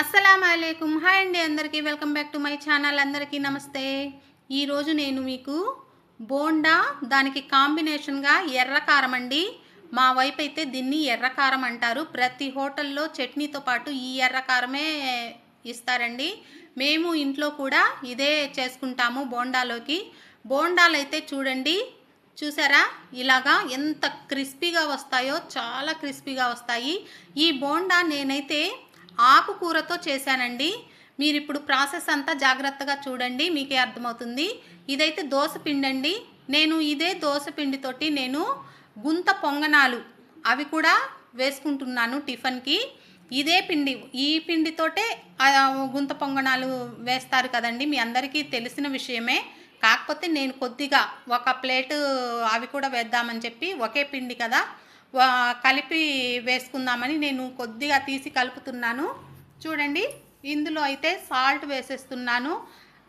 అస్సలం అయిలేకుమ్ హాయ్ అండి అందరికీ. Welcome back to my channel. అందరికీ నమస్తే. ఈరోజు నేను మీకు బోండా దానికి కాంబినేషన్గా ఎర్రకారం అండి. మా వైపు అయితే దీన్ని ఎర్రకారం అంటారు. ప్రతి హోటల్లో చట్నీతో పాటు ఈ ఎర్రకారమే ఇస్తారండి. మేము ఇంట్లో కూడా ఇదే చేసుకుంటాము బోండాలోకి. బోండాలు అయితే చూడండి. చూసారా? ఇలాగా ఎంత క్రిస్పీగా వస్తాయో చాలా క్రిస్పీగా వస్తాయి. ఈ బోండా నేనైతే ఆకుకూరతో చేశానండి. మీరు ఇప్పుడు ప్రాసెస్ అంతా జాగ్రత్తగా చూడండి మీకే అర్థమవుతుంది. ఇదైతే దోశ పిండి అండి నేను ఇదే దోశ పిండితోటి నేను గుంత పొంగనాలు అవి కూడా వేసుకుంటున్నాను టిఫిన్కి. ఇదే పిండి ఈ పిండితోటే గుంత పొంగనాలు వేస్తారు కదండి మీ అందరికీ తెలిసిన విషయమే. కాకపోతే నేను కొద్దిగా ఒక ప్లేటు అవి కూడా వేద్దామని చెప్పి ఒకే పిండి కదా. కలిపి వేసుకుందామని నేను కొద్దిగా తీసి కలుపుతున్నాను. చూడండి ఇందులో అయితే సాల్ట్ వేసేస్తున్నాను.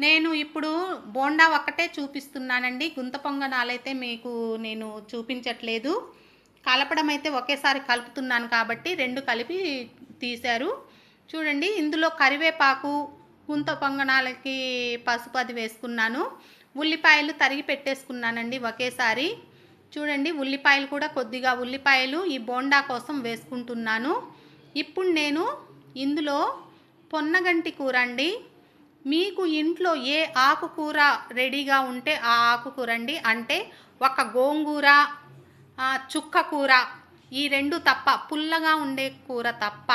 నేను ఇప్పుడు బోండా ఒక్కటే చూపిస్తున్నానండి. గుంత పొంగనాలైతే మీకు నేను చూపించట్లేదు. కలపడం అయితే ఒకేసారి కలుపుతున్నాను కాబట్టి రెండు కలిపి తీశారు. చూడండి ఇందులో కరివేపాకు గుంత పొంగనాలకి పసుపు అది వేసుకున్నాను. ఉల్లిపాయలు తరిగి పెట్టేసుకున్నానండి ఒకేసారి. చూడండి ఉల్లిపాయలు కూడా కొద్దిగా ఉల్లిపాయలు ఈ బోండా కోసం వేసుకుంటున్నాను. ఇప్పుడు నేను ఇందులో పొన్నగంటి కూర అండి. మీకు ఇంట్లో ఏ ఆకుకూర రెడీగా ఉంటే ఆ ఆకుకూర అండి. అంటే ఒక గోంగూర చుక్క కూర ఈ రెండు తప్ప పుల్లగా ఉండే కూర తప్ప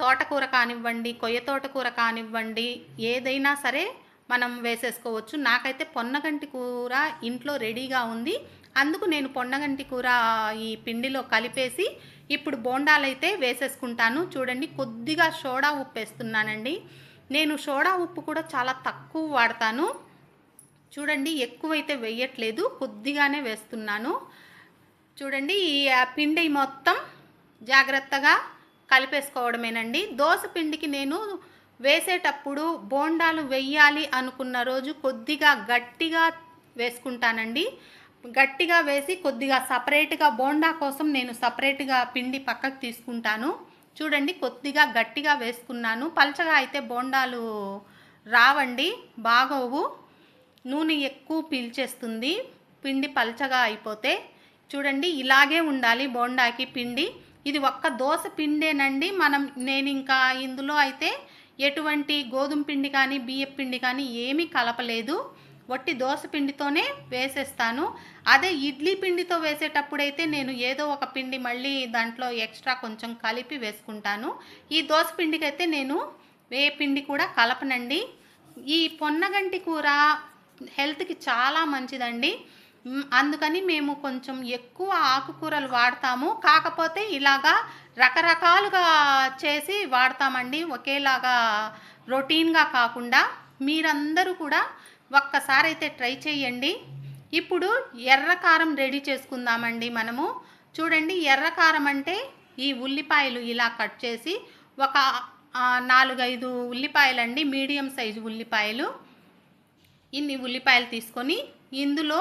తోటకూర కానివ్వండి కొయ్య తోటకూర కానివ్వండి ఏదైనా సరే మనం వేసేసుకోవచ్చు. నాకైతే పొన్నగంటి కూర ఇంట్లో రెడీగా ఉంది. అందుకు నేను పొన్నగంటి కూర ఈ పిండిలో కలిపేసి ఇప్పుడు బోండాలైతే వేసేసుకుంటాను. చూడండి కొద్దిగా సోడా ఉప్పు వేస్తున్నానండి. నేను సోడా ఉప్పు కూడా చాలా తక్కువ వాడతాను. చూడండి ఎక్కువైతే వేయట్లేదు కొద్దిగానే వేస్తున్నాను. చూడండి ఈ పిండి మొత్తం జాగ్రత్తగా కలిపేసుకోవడమేనండి. దోశ పిండికి నేను వేసేటప్పుడు బోండాలు వెయ్యాలి అనుకున్న రోజు కొద్దిగా గట్టిగా వేసుకుంటానండి. గట్టిగా వేసి కొద్దిగా సపరేట్గా బోండా కోసం నేను సపరేట్గా పిండి పక్కకు తీసుకుంటాను. చూడండి కొద్దిగా గట్టిగా వేసుకున్నాను. పలచగా అయితే బోండాలు రావండి బాగోవు. నూనె ఎక్కువ పీల్చేస్తుంది పిండి పల్చగా అయిపోతే. చూడండి ఇలాగే ఉండాలి బోండాకి పిండి. ఇది ఒక్క దోశ పిండేనండి. మనం నేను ఇంకా ఇందులో అయితే ఎటువంటి గోధుమ పిండి కానీ బియ్యం పిండి కానీ ఏమీ కలపలేదు. వట్టి దోశ పిండితోనే వేసేస్తాను. అదే ఇడ్లీ పిండితో వేసేటప్పుడైతే నేను ఏదో ఒక పిండి మళ్ళీ దాంట్లో ఎక్స్ట్రా కొంచెం కలిపి వేసుకుంటాను. ఈ దోశ పిండికి అయితే నేను ఏ పిండి కూడా కలపనండి. ఈ పొన్నగంటి కూర హెల్త్కి చాలా మంచిదండి. అందుకని మేము కొంచెం ఎక్కువ ఆకుకూరలు వాడతాము. కాకపోతే ఇలాగా రకరకాలుగా చేసి వాడతామండి. ఒకేలాగా రొటీన్గా కాకుండా మీరందరూ కూడా ఒక్కసారి అయితే ట్రై చేయండి. ఇప్పుడు ఎర్ర కారం రెడీ చేసుకుందామండి మనము. చూడండి ఎర్ర కారం అంటే ఈ ఉల్లిపాయలు ఇలా కట్ చేసి ఒక నాలుగైదు ఉల్లిపాయలండి మీడియం సైజు ఉల్లిపాయలు. ఇన్ని ఉల్లిపాయలు తీసుకొని ఇందులో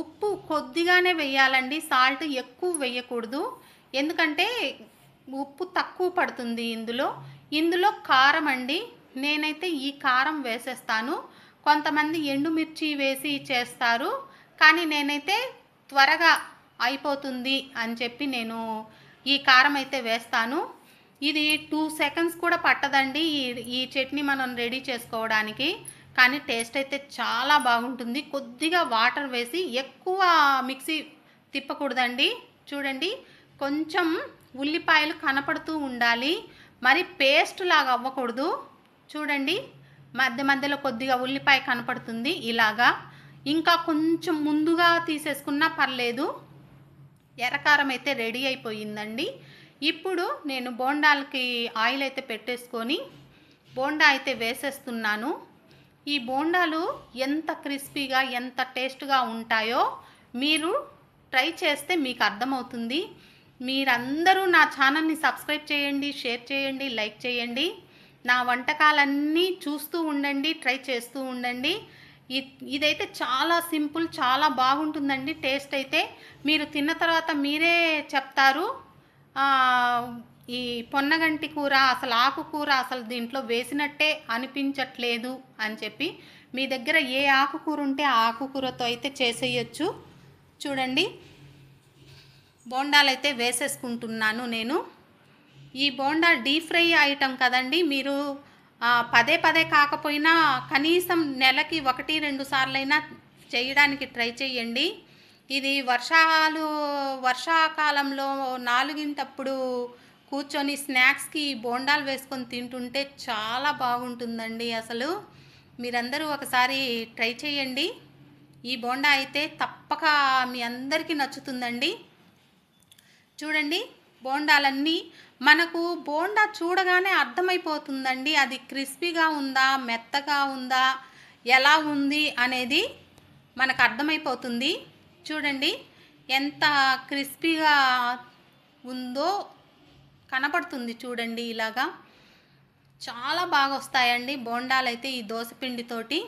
ఉప్పు కొద్దిగానే వేయాలండి. సాల్ట్ ఎక్కువ వేయకూడదు. ఎందుకంటే ఉప్పు తక్కువ పడుతుంది ఇందులో. ఇందులో కారం అండి. నేనైతే ఈ కారం వేసేస్తాను. కొంతమంది ఎండుమిర్చి వేసి చేస్తారు. కానీ నేనైతే త్వరగా అయిపోతుంది అని చెప్పి నేను ఈ కారం అయితే వేస్తాను. ఇది టూ సెకండ్స్ కూడా పట్టదండి ఈ ఈ చట్నీ మనం రెడీ చేసుకోవడానికి. కానీ టేస్ట్ అయితే చాలా బాగుంటుంది. కొద్దిగా వాటర్ వేసి ఎక్కువ మిక్సీ తిప్పకూడదండి. చూడండి కొంచెం ఉల్లిపాయలు కనపడుతూ ఉండాలి. మరి పేస్ట్ లాగా అవ్వకూడదు. చూడండి మధ్య మధ్యలో కొద్దిగా ఉల్లిపాయ కనపడుతుంది ఇలాగా. ఇంకా కొంచెం ముందుగా తీసేసుకున్నా పర్లేదు. ఎర్రకారం అయితే రెడీ అయిపోయిందండి. ఇప్పుడు నేను బోండాలకి ఆయిల్ అయితే పెట్టేసుకొని బోండా అయితే వేసేస్తున్నాను. ఈ బోండాలు ఎంత క్రిస్పీగా ఎంత టేస్ట్గా ఉంటాయో మీరు ట్రై చేస్తే మీకు అర్థమవుతుంది. మీరందరూ నా ఛానల్ని సబ్స్క్రైబ్ చేయండి షేర్ చేయండి లైక్ చేయండి. నా వంటకాలన్నీ చూస్తూ ఉండండి ట్రై చేస్తూ ఉండండి. ఇ- ఇదైతే చాలా సింపుల్ చాలా బాగుంటుందండి. టేస్ట్ అయితే మీరు తిన్న తర్వాత మీరే చెప్తారు. ఈ పొన్నగంటి కూర అసలు ఆకుకూర అసలు దీంట్లో వేసినట్టే అనిపించట్లేదు అని చెప్పి మీ దగ్గర ఏ ఆకుకూర ఉంటే ఆ ఆకుకూరతో అయితే చేసేయచ్చు. చూడండి. బోండాలైతే వేసేసుకుంటున్నాను నేను. ఈ బోండా డీప్ ఫ్రై ఐటెం కదండి మీరు పదే పదే కాకపోయినా కనీసం నెలకి ఒకటి రెండు సార్లైనా చేయడానికి ట్రై చేయండి ఇది వర్షాలు వర్షాకాలంలో నాలుగింటప్పుడు కూర్చొని స్నాక్స్కి బోండాలు వేసుకొని తింటుంటే చాలా బాగుంటుందండి అసలు. మీరందరూ ఒకసారి ట్రై చేయండి ఈ బోండా అయితే తప్పక మీ అందరికీ నచ్చుతుందండి. చూడండి బోండాలన్నీ మనకు బోండా చూడగానే అర్థమైపోతుందండి. అది క్రిస్పీగా ఉందా మెత్తగా ఉందా ఎలా ఉంది అనేది మనకు అర్థమైపోతుంది. చూడండి ఎంత క్రిస్పీగా ఉందో కనపడుతుంది చూడండి ఇలాగా. చాలా బాగా వస్తాయండి బోండాలు అయితే ఈ దోసపిండితోటి.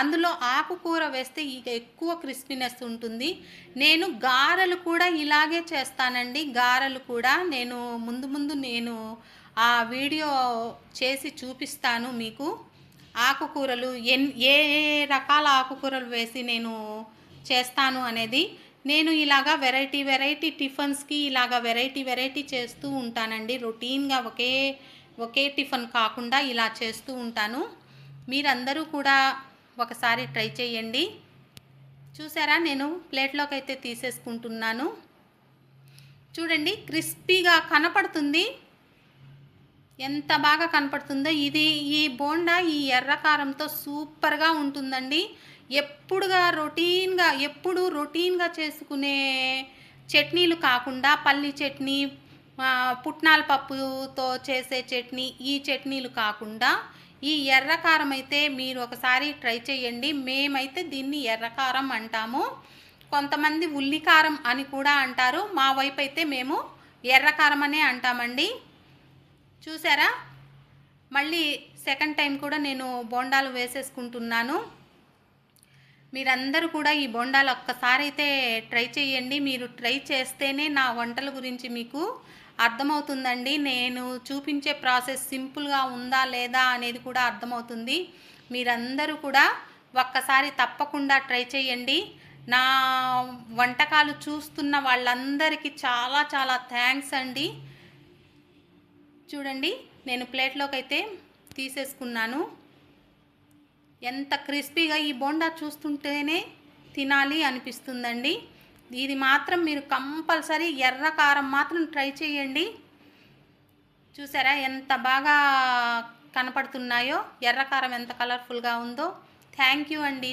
అందులో ఆకుకూర వేస్తే ఇక ఎక్కువ క్రిస్పీనెస్ ఉంటుంది. నేను గారెలు కూడా ఇలాగే చేస్తానండి. గారెలు కూడా నేను ముందు ముందు నేను ఆ వీడియో చేసి చూపిస్తాను మీకు. ఆకుకూరలు ఎన్ ఏ ఏ రకాల ఆకుకూరలు వేసి నేను చేస్తాను అనేది. నేను ఇలాగా వెరైటీ వెరైటీ టిఫిన్స్కి ఇలాగా వెరైటీ వెరైటీ చేస్తూ ఉంటానండి. రొటీన్గా ఒకే ఒకే టిఫిన్ కాకుండా ఇలా చేస్తూ ఉంటాను. మీరందరూ కూడా ఒకసారి ట్రై చేయండి. చూసారా? నేను ప్లేట్లోకి అయితే తీసేసుకుంటున్నాను. చూడండి క్రిస్పీగా కనపడుతుంది. ఎంత బాగా కనపడుతుందో. ఇది ఈ బోండా ఈ ఎర్రకారంతో సూపర్గా ఉంటుందండి. ఎప్పుడుగా రొటీన్గా ఎప్పుడు రొటీన్గా చేసుకునే చట్నీలు కాకుండా పల్లి చట్నీ పుట్నాల పప్పుతో చేసే చట్నీ ఈ చట్నీలు కాకుండా ఈ ఎర్రకారం అయితే మీరు ఒకసారి ట్రై చేయండి. మేమైతే దీన్ని ఎర్రకారం అంటాము. కొంతమంది ఉల్లికారం అని కూడా అంటారు. మా వైపు అయితే మేము ఎర్రకారం అనే అంటామండి. చూసారా? మళ్ళీ సెకండ్ టైం కూడా నేను బోండాలు వేసేసుకుంటున్నాను. మీరందరూ కూడా ఈ బోండాలు ఒక్కసారి అయితే ట్రై చేయండి. మీరు ట్రై చేస్తేనే నా వంటల గురించి మీకు అర్థమవుతుందండి. నేను చూపించే ప్రాసెస్ సింపుల్గా ఉందా లేదా అనేది కూడా అర్థమవుతుంది. మీరందరూ కూడా ఒక్కసారి తప్పకుండా ట్రై చేయండి. నా వంటకాలు చూస్తున్న వాళ్ళందరికీ చాలా చాలా థ్యాంక్స్ అండి. చూడండి నేను ప్లేట్లోకి అయితే తీసేసుకున్నాను. ఎంత క్రిస్పీగా ఈ బోండా చూస్తుంటేనే తినాలి అనిపిస్తుందండి. ఇది మాత్రం మీరు కంపల్సరీ ఎర్ర కారం మాత్రం ట్రై చేయండి. చూసారా ఎంత బాగా కనపడుతున్నాయో ఎర్ర కారం ఎంత కలర్ఫుల్గా ఉందో. థ్యాంక్ యూ అండి.